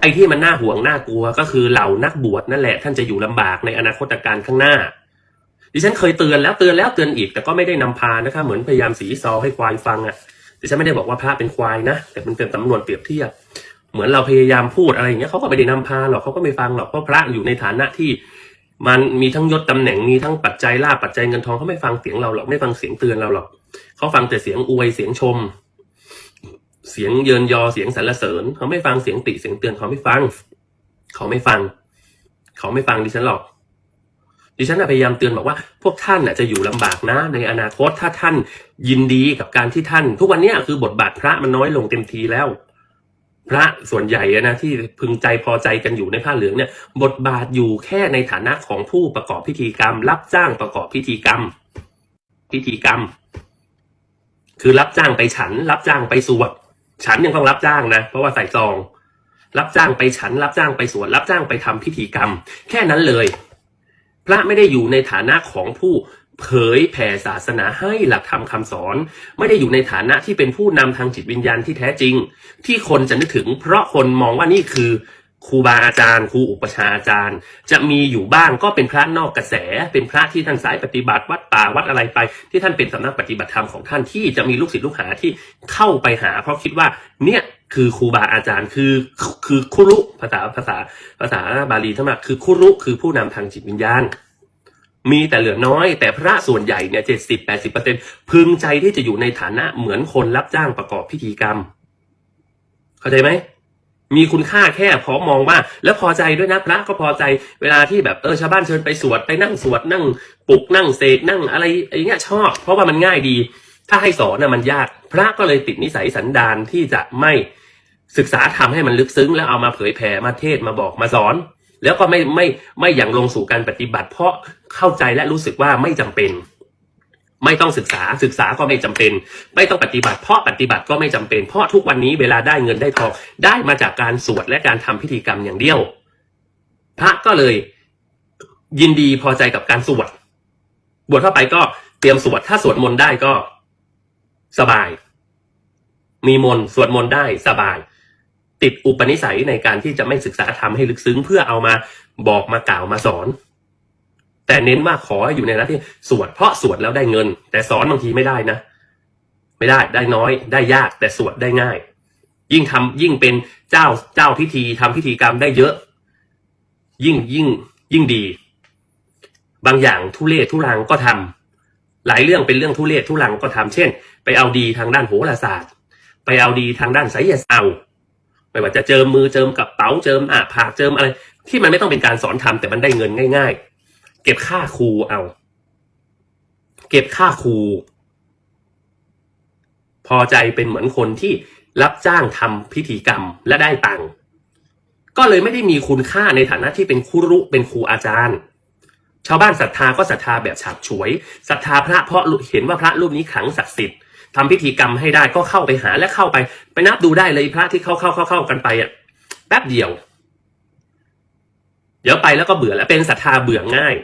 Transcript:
ไอ้ที่มันน่าห่วงน่ากลัวก็คือเหล่านักบวชนั่นแหละท่านจะอยู่ลำบากในอนาคตการข้างหน้า ดิฉันเคยเตือนแล้วเตือนแล้วเตือนอีกแต่ก็ไม่ได้นำพานะคะเหมือนพยายามสีซอให้ควายฟังอะ่ะดิฉันไม่ได้บอกว่าพระเป็นควายนะ แต่มันเป็นสำนวนเปรียบเทียบเหมือนเราพยายามพูดอะไรอย่างเงี้ยเขาก็ไม่ได้นำพาหรอกเขาก็ไม่ฟังหรอกเพราะพระอยู่ในฐานะที่ มันมีทั้งยศตำแหน่งมีทั้งปัจจัยลาภปัจจัยเงินทองเขาไม่ฟังเสียงเราหรอกไม่ฟังเสียงเตือนเราหรอกเขาฟังแต่เสียงอวยเสียงชม เสียงเยินยอเสียงสรรเสริญ เขาไม่ฟังเสียงติเสียงเตือนเขาไม่ฟัง เขาไม่ฟัง เขาไม่ฟังดิฉันหรอก ดิฉันพยายามเตือนบอกว่า พวกท่านน่ะจะอยู่ลำบากนะ ในอนาคตถ้าท่านยินดีกับการที่ท่าน ทุกวันนี้คือบทบาทพระมันน้อยลงเต็มทีแล้ว พระส่วนใหญ่นะที่พึงใจพอใจกันอยู่ในผ้าเหลืองเนี่ย บทบาทอยู่แค่ในฐานะของผู้ประกอบพิธีกรรม รับจ้างประกอบพิธีกรรม พิธีกรรม คือรับจ้างไปฉัน รับจ้างไปสวด ฉันยังต้องรับจ้างนะ เพราะว่าใส่ซอง รับจ้างไปฉัน รับจ้างไปสวดรับจ้างไปทำพิธีกรรม แค่นั้นเลย พระไม่ได้อยู่ในฐานะของผู้เผยแผ่ศาสนาให้หลักธรรมคำสอน ไม่ได้อยู่ในฐานะที่เป็นผู้นำทางจิตวิญญาณที่แท้จริง ที่คนจะนึกถึง เพราะคนมองว่านี่คือ ครูบาอาจารย์ครูอุปชาอาจารย์ จะมีอยู่บ้างก็เป็นพระนอกกระแส เป็นพระที่ท่านสายปฏิบัติวัดป่าวัดอะไรไป ที่ท่านเป็นสำนักปฏิบัติธรรมของท่านที่จะมีลูกศิษย์ลูกหาที่เข้าไปหา เพราะคิดว่าเนี่ยคือครูบาอาจารย์คือคือคุรุภาษาภาษาภาษาบาลีทั้งหมดคือคุรุคือผู้นำทางจิตวิญญาณ มีแต่เหลือน้อย แต่พระส่วนใหญ่เนี่ยเจ็ดสิบแปดสิบเปอร์เซ็นพึงใจที่จะอยู่ในฐานะเหมือนคนรับจ้างประกอบพิธีกรรม เข้าใจไหม มีคุณค่าแค่พอมองว่า แล้วพอใจด้วยนะพระก็พอใจเวลาที่แบบเออชาวบ้านเชิญไปสวดไปนั่งสวดนั่งปลุกนั่งเสกนั่งอะไรอย่างเงี้ยชอบ เพราะว่ามันง่ายดี ถ้าให้สอนน่ะมันยาก พระก็เลยติดนิสัยสันดานที่จะไม่ศึกษาทำให้มันลึกซึ้ง แล้วเอามาเผยแผ่มาเทศมาบอกมาสอน แล้วก็ไม่ไม่ไม่อย่างลงสู่การปฏิบัติ เพราะเข้าใจและรู้สึกว่าไม่จำเป็น ไม่ต้องศึกษาศึกษาก็ไม่จำเป็น ไม่ต้องปฏิบัติ เพราะปฏิบัติก็ไม่จำเป็น เพราะทุกวันนี้เวลาได้เงินได้ทองได้มาจากการสวดและการทำพิธีกรรมอย่างเดียว พระก็เลยยินดีพอใจกับการสวดบวชเข้าไปก็เตรียมสวดถ้าสวดมนต์ได้ก็สบาย มีมนต์สวดมนต์ได้สบาย ติดอุปนิสัยในการที่จะไม่ศึกษาธรรมให้ลึกซึ้ง เพื่อเอามาบอกมากล่าวมาสอน แต่เน้นว่าขอให้อยู่ในระดับที่สวดเพราะสวดแล้วได้เงิน แต่สอนบางทีไม่ได้นะ ไม่ได้ได้น้อย ได้ยากแต่สวดได้ง่าย ยิ่งทำยิ่งเป็นเจ้าเจ้าพิธีทำพิธีกรรมได้เยอะ ยิ่งยิ่ง ยิ่งดี บางอย่างทุเลศทุรังก็ทำหลายเรื่องเป็นเรื่องทุเลศทุรังก็ทำเช่น ไปเอาดีทางด้านโหราศาสตร์ ไปเอาดีทางด้านไสยศาสตร์ไม่ว่าจะเจิมมือเจิมกระเป๋าเจิมอะผากเจิมอะไร ที่มันไม่ต้องเป็นการสอนทำแต่มันได้เงินง่าย ๆ เก็บค่าครูเอา เก็บค่าครู พอใจเป็นเหมือนคนที่รับจ้างทำพิธีกรรมและได้ตังค์ก็เลยไม่ได้มีคุณค่าในฐานะที่เป็นครูรุเป็นครูอาจารย์ ชาวบ้านศรัทธาก็ศรัทธาแบบฉับฉวยศรัทธาพระเพราะเห็นว่าพระรูปนี้ขลังศักดิ์สิทธิ์ทำพิธีกรรมให้ได้ก็เข้าไปหาและเข้าไป ไปนับดูได้เลยพระที่เข้าเข้าเข้าเข้ากันไปอะแป๊บเดียว เดี๋ยวไปแล้วก็เบื่อแล้วเป็นศรัทธาเบื่อง่าย